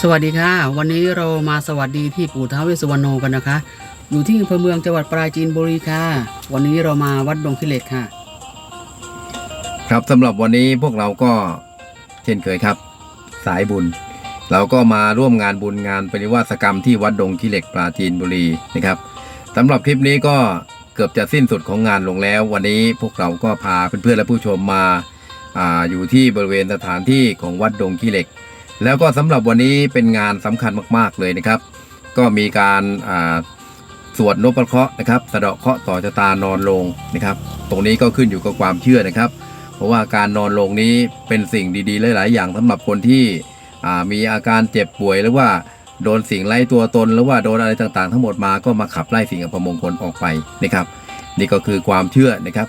สวัสดีค่ะ วันนี้เรามาสวัสดีที่ปู่ท้าวเวสุวรรณโนกันนะคะ อยู่ที่อำเภอเมืองจังหวัดปราจีนบุรีค่ะ วันนี้เรามาวัดดงขี้เหล็กค่ะ ครับสำหรับวันนี้พวกเราก็เช่นเคยครับ สายบุญ เราก็มาร่วมงานบุญงานปริวาสกรรมที่วัดดงขี้เหล็กปราจีนบุรีนะครับสำหรับคลิปนี้ก็เกือบจะสิ้นสุดของงานลงแล้ว วันนี้พวกเราก็พาเพื่อนๆและผู้ชมมาอาอยู่ที่บริเวณสถานที่ของวัดดงขี้เหล็ก แล้วก็สำหรับวันนี้เป็นงานสำคัญมากๆเลยนะครับ ก็มีการสวดนพเคราะห์นะครับสะเดาะเคราะห์ต่อชะตานอนลงนะครับ ตรงนี้ก็ขึ้นอยู่กับความเชื่อนะครับ เพราะว่าการนอนลงนี้เป็นสิ่งดีๆหลาย ๆ อย่างสำหรับคนที่มีอาการเจ็บป่วยหรือว่าโดนสิ่งไล่ตัวตน หรือว่าโดนอะไรต่างๆ ทั้งหมดมาก็มาขับไล่สิ่งอัปมงคลออกไปนะครับ นี่ก็คือความเชื่อนะครับ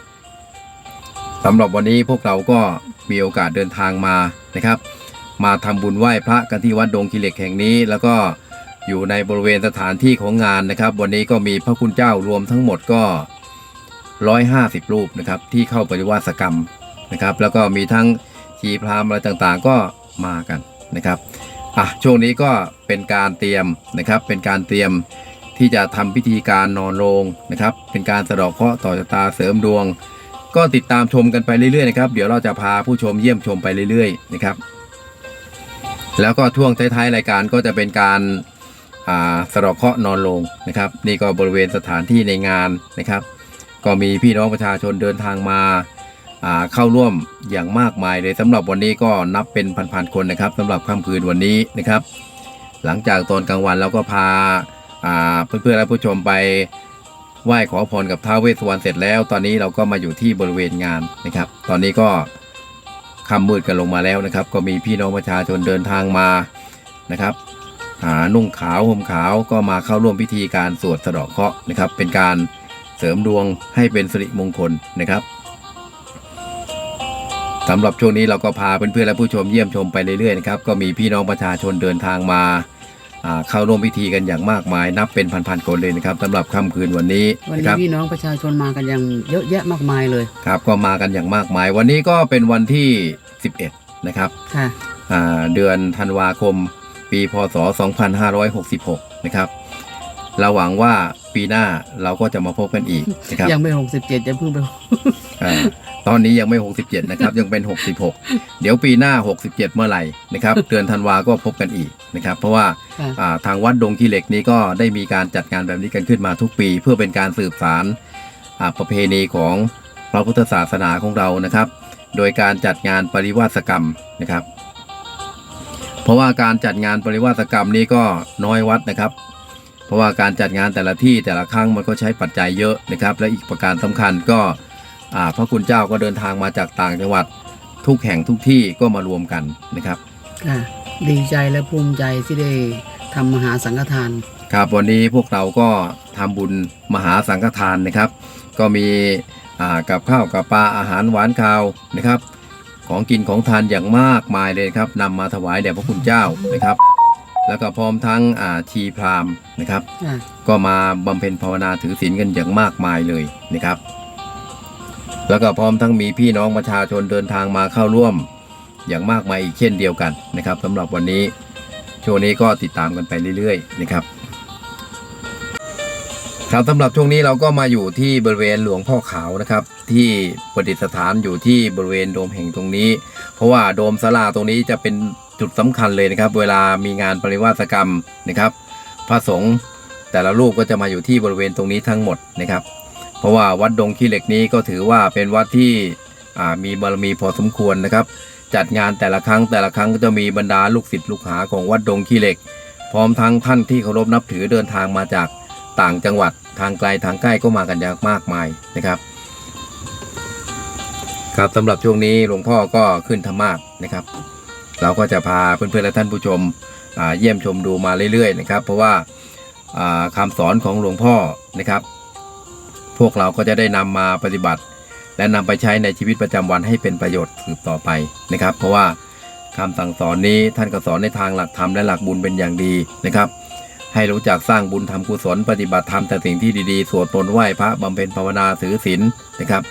สำหรับวันนี้พวกเราก็มีโอกาสเดินทางมานะครับ มาทำบุญไหว้พระกันที่วัดดงกิเหล็กแห่งนี้ แล้วก็อยู่ในบริเวณสถานที่ของงานนะครับ วันนี้ก็มีพระคุณเจ้ารวมทั้งหมดก็ 150 รูปนะครับที่เข้าปฏิวัติกรรมนะครับ แล้วก็มีทั้งชีพราหมณ์อะไรต่างๆ ก็มากันนะครับอะช่วงนี้ก็เป็นการเตรียมนะครับ เป็นการเตรียมที่จะทำพิธีการนอนโรงนะครับ เป็นการสะดอกเคราะห์ต่อชะตาเสริมดวง ก็ติดตามชมกันไปเรื่อยๆนะครับ เดี๋ยวเราจะพาผู้ชมเยี่ยมชมไปเรื่อยๆนะครับ แล้วก็ช่วงท้ายๆรายการก็จะเป็นการาสะเดอกเคราะห์นอนลงนะครับ นี่ก็บริเวณสถานที่ในงานนะครับ ก็มีพี่น้องประชาชนเดินทางมาาเข้าร่วมอย่างมากมายเลยสำหรับวันนี้ก็นับเป็นพันๆคนนะครับสำหรับค่ำคืนวันนี้นะครับ หลังจากตอนกลางวันเราก็พาาเพื่อนๆและผู้ชมไปไหว้ขอพรกับท้าวเวสสวรรณเสร็จแล้ว ตอนนี้เราก็มาอยู่ที่บริเวณงานนะครับ ตอนนี้ก็ ค่ำมืดกันลงมาแล้วนะครับ ก็มีพี่น้องประชาชนเดินทางมานะครับหานุ่งขาวห่มขาวก็มาเข้าร่วมพิธีการสวดสะเดาะเคราะห์นะครับ เป็นการเสริมดวงให้เป็นสิริมงคลนะครับสำหรับช่วงนี้เราก็พาเพื่อนๆและผู้ชมเยี่ยมชมไปเรื่อยๆนะครับก็มีพี่น้องประชาชนเดินทางมาอ่า เข้าร่วมพิธีกันอย่างมากมาย นับเป็นพันๆคนเลยนะครับสำหรับค่ำคืนวันนี้วันนะคนี้รับพี่น้องประชาชนมากันอย่างเยอะแยะมากมายเลยครับก็มากันอย่างมากมาย วันนี้ก็เป็นวันที่ 11 นะครับค่ะอ่าเดือนธันวาคม ปีพศ 2566 นะครับเราหวังว่า ปีหน้าเราก็จะมาพบกันอีกนะครับยังไม่หกสิบเจ็ดจะเพิ่งไปอ่าตอนนี้ยังไม่ 67 นะครับ ยังเป็น 66 เดี๋ยวปีหน้า 67 เมื่อไหร่นะครับเดือนธันวาก็พบกันอีกนะครับ เพราะว่าค่ะอ่าทางวัดดงขี้เหล็กนี้ก็ได้มีการจัดงานแบบนี้กันขึ้นมาทุกปี เพื่อเป็นการสืบสารอ่าประเพณีของพระพุทธศาสนาของเรานะครับ โดยการจัดงานปริวาสกรรมนะครับ เพราะว่าการจัดงานปริวาสกรรมนี้ก็น้อยวัดนะครับเพ ราะว่าการจัดงานแต่ละที่แต่ละครั้งมันก็ใช้ปัจจัยเยอะนะครับ และอีกประการสำคัญก็อ่าพระคุณเจ้าก็เดินทางมาจากต่างจังหวัดทุกแห่งทุกที่ก็มารวมกันนะครับค่ะดีใจและภูมิใจที่ได้ทำมหาสังฆทาน ครับวันนี้พวกเราก็ทำบุญมหาสังฆทานนะครับ ก็มีอ่ากับข้าวกับปลาอาหารหวานคาวนะครับ ของกินของทานอย่างมากมายเลยครับนำมาถวายแด่พระคุณเจ้านะครับ แล้วก็พร้อมทั้งอ่าชีพราหมณ์นะครับค่ะก็มาบำเพ็ญภาวนาถือศีลกันอย่างมากมายเลยนะครับ แล้วก็พร้อมทั้งมีพี่น้องประชาชนเดินทางมาเข้าร่วมอย่างมากมายอีกเช่นเดียวกันนะครับสำหรับวันนี้ช่วงนี้ก็ติดตามกันไปเรื่อยๆนะครับครับสำหรับช่วงนี้เราก็มาอยู่ที่บริเวณหลวงพ่อขาวนะครับ ที่ประดิษฐานอยู่ที่บริเวณโดมแห่งตรงนี้ เพราะว่าโดมศาลาตรงนี้จะเป็น จุดสำคัญเลยนะครับ เวลามีงานปริวาสกรรมนะครับ พระสงฆ์แต่ละรูปก็จะมาอยู่ที่บริเวณตรงนี้ทั้งหมดนะครับ เพราะว่าวัดดงขี้เหล็กนี้ก็ถือว่าเป็นวัดที่มีบารมีพอสมควรนะครับ จัดงานแต่ละครั้งแต่ละครั้งก็จะมีบรรดาลูกศิษย์ลูกหาของวัดดงขี้เหล็ก พร้อมทั้งท่านที่เคารพนับถือเดินทางมาจากต่างจังหวัดทางไกลทางใกล้ก็มากันอย่างมากมายนะครับ ครับสำหรับช่วงนี้หลวงพ่อก็ขึ้นธรรมาสนะครับ เราก็จะพาเพื่อนๆและท่านผู้ชมเยี่ยมชมดูมาเรื่อยๆนะครับ เพราะว่าอ่าคำสอนของหลวงพ่อนะครับ พวกเราก็จะได้นำมาปฏิบัติ และนำไปใช้ในชีวิตประจำวันให้เป็นประโยชน์สืบต่อไปนะครับ เพราะว่าคำสั่งสอนนี้ท่านก็สอนในทางหลักธรรมและหลักบุญเป็นอย่างดีนะครับ ให้รู้จักสร้างบุญทำกุศลปฏิบัติธรรมแต่สิ่งที่ดีๆ สวดมนต์ไหว้พระบำเพ็ญภาวนาถือศีลนะครับ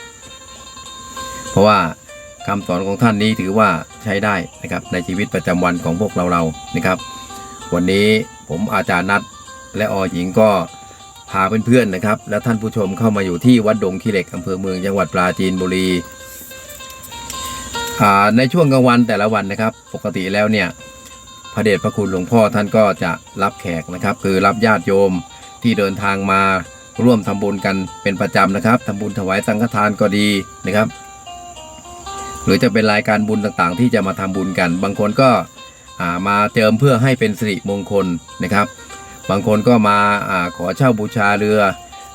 เพราะว่า คำสอนของท่านนี้ถือว่าใช้ได้นะครับในชีวิตประจำวันของพวกเราเรานะครับ วันนี้ผมอาจารย์นัดและอหญิงก็พาเพื่อนๆนะครับ และท่านผู้ชมเข้ามาอยู่ที่วัดดงขี้เหล็กอำเภอเมืองจังหวัดปราจีนบุรีในช่วงกลางวันแต่ละวันนะครับ ปกติแล้วเนี่ยพระเดชพระคุณหลวงพ่อท่านก็จะรับแขกนะครับ คือรับญาติโยมที่เดินทางมาร่วมทำบุญกันเป็นประจำนะครับทำบุญถวายสังฆทานก็ดีนะครับ หรือจะเป็นรายการบุญต่างๆ ที่จะมาทำบุญกัน บางคนก็มาเจิมเพื่อให้เป็นสิริมงคลนะครับ บางคนก็มาอาขอเช่าบูชาเรือ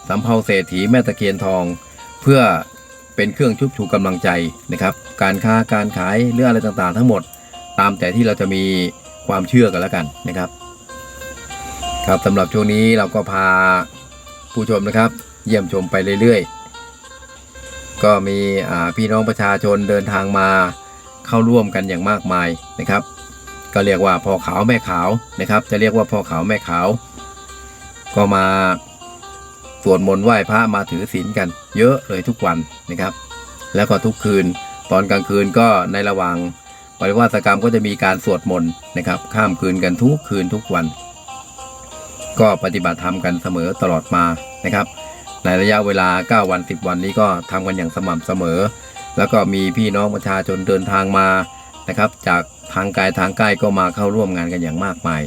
สำเภาเศรษฐีแม่ตะเคียนทอง เพื่อเป็นเครื่องชุบชูกำลังใจนะครับ การค้าการขายเรื่องอะไรต่างๆ ทั้งหมด ตามแต่ที่เราจะมีความเชื่อกันแล้วกันนะครับ ครับสำหรับช่วงนี้เราก็พาผู้ชมนะครับ เยี่ยมชมไปเรื่อยๆ ก็มีพี่น้องประชาชนเดินทางมาเข้าร่วมกันอย่างมากมายนะครับ ก็เรียกว่าพ่อขาวแม่ขาวนะครับ จะเรียกว่าพ่อขาวแม่ขาว ก็มาสวดมนต์ไหว้พระมาถือศีลกัน เยอะเลยทุกวันนะครับ แล้วก็ทุกคืนตอนกลางคืนก็ในระหว่างปริวาสกรรมก็จะมีการสวดมนต์นะครับ ข้ามคืนกันทุกคืนทุกวัน ก็ปฏิบัติธรรมกันเสมอตลอดมานะครับ ในระยะเวลา 9 วัน 10 วันนี้ก็ทำกันอย่างสม่ำเสมอ แล้วก็มีพี่น้องประชาชนเดินทางมานะครับ จากทางไกลทางใกล้ก็มาเข้าร่วมงานกันอย่างมากมาย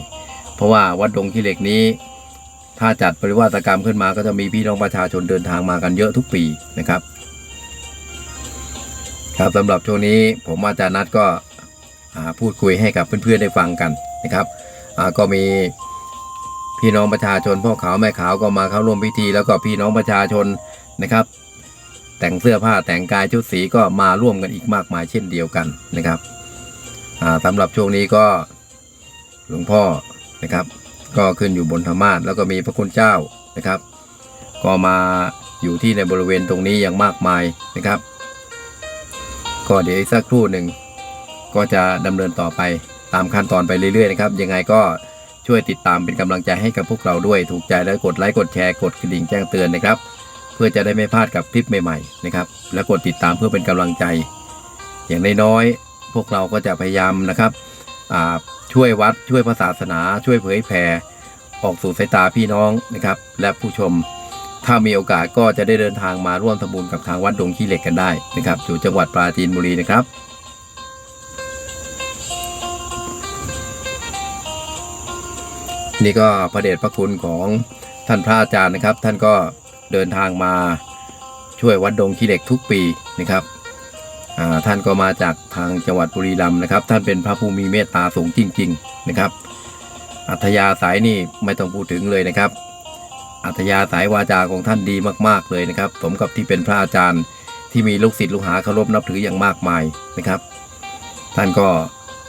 เพราะว่าวัดดงขี้เหล็กนี้ ถ้าจัดปริวาสกรรมขึ้นมาก็จะมีพี่น้องประชาชนเดินทางมากันเยอะทุกปีนะครับ ครับสำหรับช่วงนี้ผมอาจารย์นัดก็พูดคุยให้กับเพื่อนๆได้ฟังกันนะครับก็มี พี่น้องประชาชนพ่อขาวแม่ขาวก็มาเข้าร่วมพิธี แล้วก็พี่น้องประชาชนนะครับ แต่งเสื้อผ้าแต่งกายชุดสีก็มาร่วมกันอีกมากมายเช่นเดียวกันนะครับอ่าสำหรับช่วงนี้ก็หลวงพ่อนะครับ ก็ขึ้นอยู่บนธรรมาสแล้วก็มีพระคุณเจ้านะครับ ก็มาอยู่ที่ในบริเวณตรงนี้อย่างมากมายนะครับ ก็เดี๋ยวอีกสักครู่หนึ่งก็จะดำเนินต่อไปตามขั้นตอนไปเรื่อยๆนะครับ ยังไงก็ ช่วยติดตามเป็นกำลังใจให้กับพวกเราด้วย ถูกใจแล้วกดไลค์กดแชร์กดกระดิ่งแจ้งเตือนนะครับ เพื่อจะได้ไม่พลาดกับคลิปใหม่ๆนะครับ และกดติดตามเพื่อเป็นกำลังใจ อย่างน้อยๆพวกเราก็จะพยายามนะครับช่วยวัดช่วยพระศาสนา ช่วยเผยแผ่ออกสู่สายตาพี่น้องนะครับ และผู้ชม ถ้ามีโอกาสก็จะได้เดินทางมาร่วมทำบุญกับทางวัดดงขี้เหล็กกันได้นะครับอยู่จังหวัดปราจีนบุรีนะครับ นี่ก็พระเดชพระคุณของท่านพระอาจารย์นะครับ ท่านก็เดินทางมาช่วยวัดดงขี้เหล็กทุกปีนะครับท่านก็มาจากทางจังหวัดบุรีรัมย์นะครับ ท่านเป็นพระผู้มีเมตตาสูงจริง ๆนะครับ อัธยาศัยนี่ไม่ต้องพูดถึงเลยนะครับ อัธยาศัยวาจาของท่านดีมากๆเลยนะครับ สมกับที่เป็นพระอาจารย์ที่มีลูกศิษย์ลูกหาเคารพนับถืออย่างมากมายนะครับ ท่านก็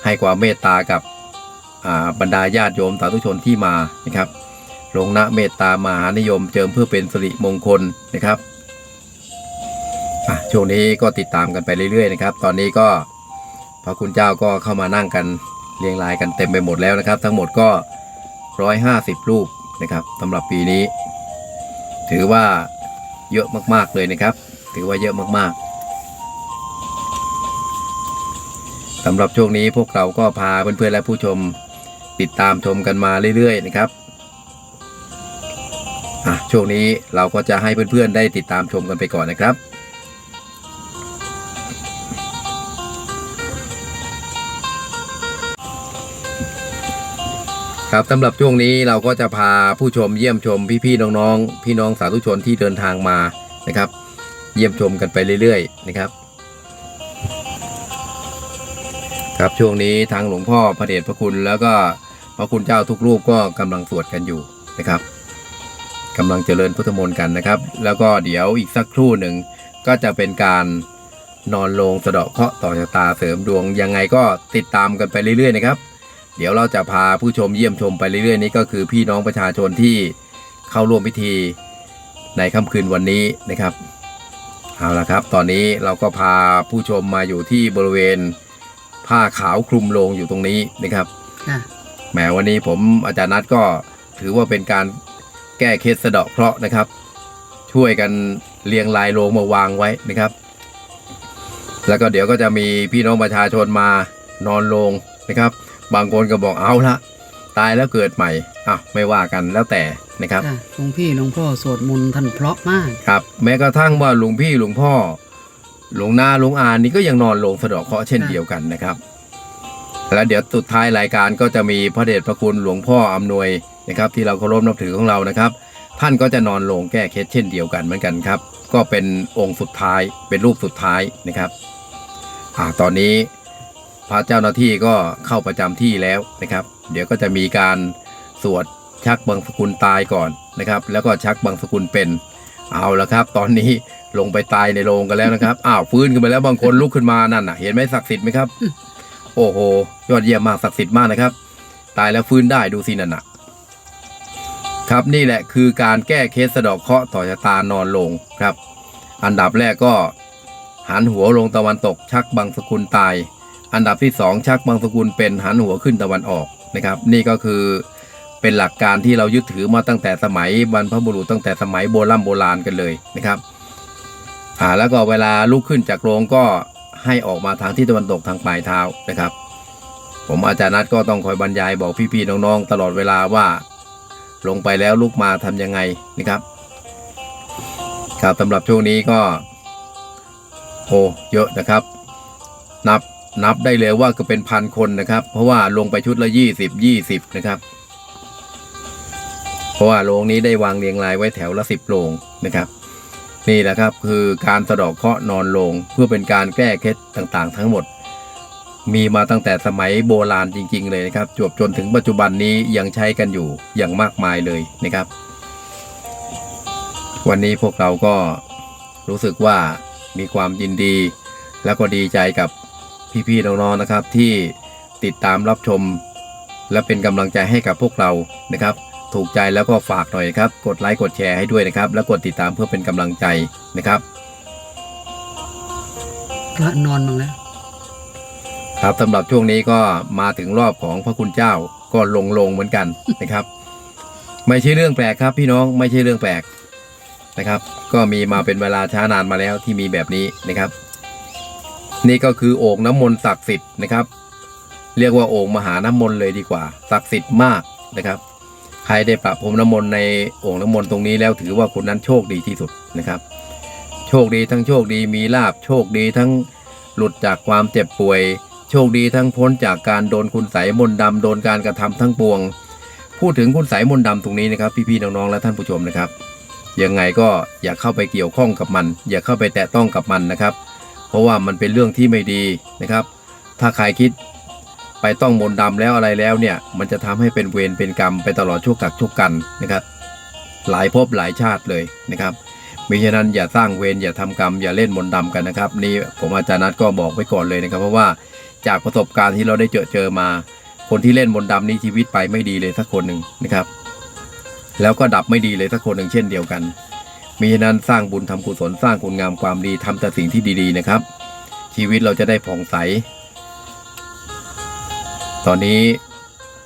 ให้ความเมตตากับ บรรดาญาติโยมสาธุชนที่มานะครับ ลงนะเมตตามหานิยมเจิมเพื่อเป็นสิริมงคลนะครับช่วงนี้ก็ติดตามกันไปเรื่อยๆนะครับ ตอนนี้ก็พระคุณเจ้าก็เข้ามานั่งกันเรียงรายกันเต็มไปหมดแล้วนะครับ ทั้งหมดก็ร้อยห้าสิบรูปนะครับสำหรับปีนี้ ถือว่าเยอะมากๆเลยนะครับ ถือว่าเยอะมากๆสำหรับช่วงนี้พวกเราก็พาเพื่อนๆและผู้ชม ติดตามชมกันมาเรื่อยๆนะครับอะช่วงนี้เราก็จะให้เพื่อนๆได้ติดตามชมกันไปก่อนนะครับ ครับสำหรับช่วงนี้เราก็จะพาผู้ชมเยี่ยมชมพี่ๆน้องๆ พี่น้องสาธุชนที่เดินทางมานะครับ เยี่ยมชมกันไปเรื่อยๆนะครับ ครับช่วงนี้ทางหลวงพ่อพระเดชพระคุณแล้วก็ พระคุณเจ้าทุกรูปก็กำลังสวดกันอยู่นะครับกำลังเจริญพุทธมนต์กันนะครับ แล้วก็เดี๋ยวอีกสักครู่หนึ่งก็จะเป็นการนอนลงสะเดาะเคาะต่อชะตาเสริมดวงยังไงก็ติดตามกันไปเรื่อยๆนะครับ เดี๋ยวเราจะพาผู้ชมเยี่ยมชมไปเรื่อยๆ นี้ก็คือพี่น้องประชาชนที่เข้าร่วมพิธีในค่ำคืนวันนี้นะครับเอาละครับ ตอนนี้เราก็พาผู้ชมมาอยู่ที่บริเวณผ้าขาวคลุมโลงอยู่ตรงนี้นะครับ แหมวันนี้ผมอาจารย์นัทก็ถือว่าเป็นการแก้เคล็ดสะเดาะเคราะห์นะครับ ช่วยกันเรียงลายโลงมาวางไว้นะครับ แล้วก็เดี๋ยวก็จะมีพี่น้องประชาชนมานอนลงนะครับ บางคนก็บอกเอาละตายแล้วเกิดใหม่อะไม่ว่ากันแล้วแต่นะครับค่ะหลวงพี่หลวงพ่อสวดมนต์ท่านเพราะมากครับ แม้กระทั่งว่าหลวงพี่หลวงพ่อหลวงนาหลวงอานี่ก็ยังนอนลงสะเดาะเคราะห์เช่นค่ะเดียวกันนะครับ แล้วเดี๋ยวสุดท้ายรายการก็จะมีพระเดชพระคุณหลวงพ่ออำนวยนะครับที่เราเคารพนับถือของเรานะครับ ท่านก็จะนอนลงแก้เคล็ดเช่นเดียวกันเหมือนกันครับ ก็เป็นองค์สุดท้ายเป็นรูปสุดท้ายนะครับอ่าตอนนี้พระเจ้าหน้าที่ก็เข้าประจำที่แล้วนะครับ เดี๋ยวก็จะมีการสวดชักบังสกุลตายก่อนนะครับ แล้วก็ชักบังสกุลเป็นเอาละครับ ตอนนี้ลงไปตายในโรงกันแล้วนะครับอ้าวฟื้นขึ้นไปแล้วบางคนลุกขึ้นมานั่นน่ะ เห็นไหมศักดิ์สิทธิ์ไหมครับ โอ้โห ยอดเยี่ยมมากศักดิ์สิทธิ์มากนะครับ ตายแล้วฟื้นได้ดูสินั่นนะครับนี่แหละคือการแก้เคสสะดอกเคราะห์ต่อชะตานอนลงครับ อันดับแรกก็หันหัวลงตะวันตกชักบังสกุลตาย อันดับที่สองชักบังสกุลเป็นหันหัวขึ้นตะวันออกนะครับ นี่ก็คือเป็นหลักการที่เรายึดถือมาตั้งแต่สมัยบรรพบุรุษตั้งแต่สมัยโบราณโบราณกันเลยนะครับอ่าแล้วก็เวลาลุกขึ้นจากโรงก็ ให้ออกมาทางที่ตะวันตกทางปลายเท้านะครับ ผมอาจารย์นัทก็ต้องคอยบรรยายบอกพี่ๆน้องๆตลอดเวลาว่า ลงไปแล้วลุกมาทำยังไงนะครับครับสำหรับช่วงนี้ก็โอ้เยอะนะครับ นับนับได้เลยว่าก็เป็นพันคนนะครับ เพราะว่าลงไปชุดละยี่สิบยี่สิบนะครับ เพราะว่าโรงนี้ได้วางเรียงรายไว้แถวละสิบโรงนะครับ นี่แหละครับคือการสะดอกเคราะห์นอนโรงเพื่อเป็นการแก้เคล็ดต่างๆ ทั้งหมด มีมาตั้งแต่สมัยโบราณจริง ๆ เลยนะครับจวบจนถึงปัจจุบันนี้ยังใช้กันอยู่อย่างมากมายเลยนะครับ วันนี้พวกเราก็รู้สึกว่ามีความยินดี แล้วก็ดีใจกับพี่ๆน้องๆนะครับ ที่ติดตามรับชม และเป็นกำลังใจให้กับพวกเรานะครับ ถูกใจแล้วก็ฝากหน่อยครับ กดไลค์กดแชร์ให้ด้วยนะครับ แล้วกดติดตามเพื่อเป็นกำลังใจนะครับ พระนอนบ้างแล้วครับสำหรับช่วงนี้ก็มาถึงรอบของพระคุณเจ้าก็ลงลงเหมือนกันนะครับ ไม่ใช่เรื่องแปลกครับ พี่น้องไม่ใช่เรื่องแปลกนะครับ ก็มีมาเป็นเวลาช้านานมาแล้วที่มีแบบนี้นะครับ นี่ก็คือโอ่งน้ำมนต์ศักดิ์สิทธิ์นะครับ เรียกว่าโอ่งมหาน้ำมนต์เลยดีกว่าศักดิ์สิทธิ์มากนะครับใครได้ประพรมน้ำมนต์ในโอ่งน้ำมนต์ตรงนี้แล้วถือว่าคนนั้นโชคดีที่สุดนะครับ โชคดีทั้งโชคดีมีลาบโชคดีทั้งหลุดจากความเจ็บป่วย โชคดีทั้งพ้นจากการโดนคุณใสมนต์ดำโดนการกระทำทั้งปวง พูดถึงคุณใสมนต์ดำตรงนี้นะครับ พี่ๆน้องๆและท่านผู้ชมนะครับยังไงก็อย่าเข้าไปเกี่ยวข้องกับมัน อย่าเข้าไปแตะต้องกับมันนะครับ เพราะว่ามันเป็นเรื่องที่ไม่ดีนะครับ ถ้าใครคิด ไปต้องมนต์ดำแล้วอะไรแล้วเนี่ย มันจะทำให้เป็นเวรเป็นกรรมไปตลอดชั่วกักชั่วกันนะครับ หลายภพหลายชาติเลยนะครับมิฉะนั้นอย่าสร้างเวรอย่าทำกรรมอย่าเล่นมนต์ดำกันนะครับ นี่ผมอาจารย์นัทก็บอกไว้ก่อนเลยนะครับ เพราะว่าจากประสบการณ์ที่เราได้เจอเจอมา คนที่เล่นมนต์ดำนี้ชีวิตไปไม่ดีเลยสักคนหนึ่งนะครับ แล้วก็ดับไม่ดีเลยสักคนหนึ่งเช่นเดียวกันมิฉะนั้นสร้างบุญทำกุศลสร้างคุณงามความดีทำแต่สิ่งที่ดีๆนะครับ ชีวิตเราจะได้ผ่องใส ตอนนี้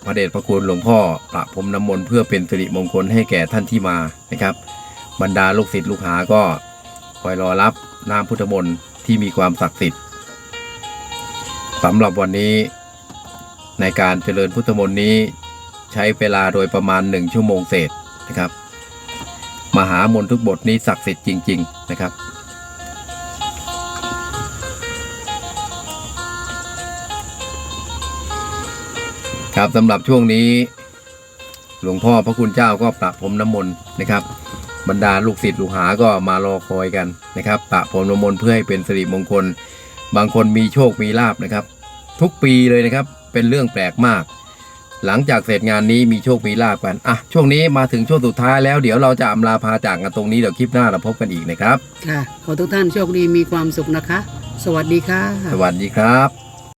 พระเดชพระคุณหลวงพ่อประพรมน้ำมนต์เพื่อเป็นสิริมงคลให้แก่ท่านที่มานะครับ บรรดาลูกศิษย์ลูกหาก็คอยรอรับน้ำพุทธมนต์ที่มีความศักดิ์สิทธิ์สำหรับวันนี้ในการเจริญพุทธมนต์นี้ ใช้เวลาโดยประมาณหนึ่งชั่วโมงเศษนะครับ มหามนต์ทุกบทนี้ศักดิ์สิทธิ์จริง ๆ นะครับ ครับสำหรับช่วงนี้ หลวงพ่อพระคุณเจ้าก็ประพรมน้ำมนต์นะครับ บรรดาลูกศิษย์ลูกหาก็มารอคอยกันนะครับประพรมน้ำมนต์เพื่อให้เป็นสิริมงคล บางคนมีโชคมีลาบนะครับ ทุกปีเลยนะครับเป็นเรื่องแปลกมาก หลังจากเสร็จงานนี้มีโชคมีลาบกันอะช่วงนี้มาถึงช่วงสุดท้ายแล้วเดี๋ยวเราจะอำลาพาจากกันตรงนี้เดี๋ยวคลิปหน้าเราพบกันอีกนะครับค่ะขอทุกท่านโชคดีมีความสุขนะคะ สวัสดีค่ะ สวัสดีครับ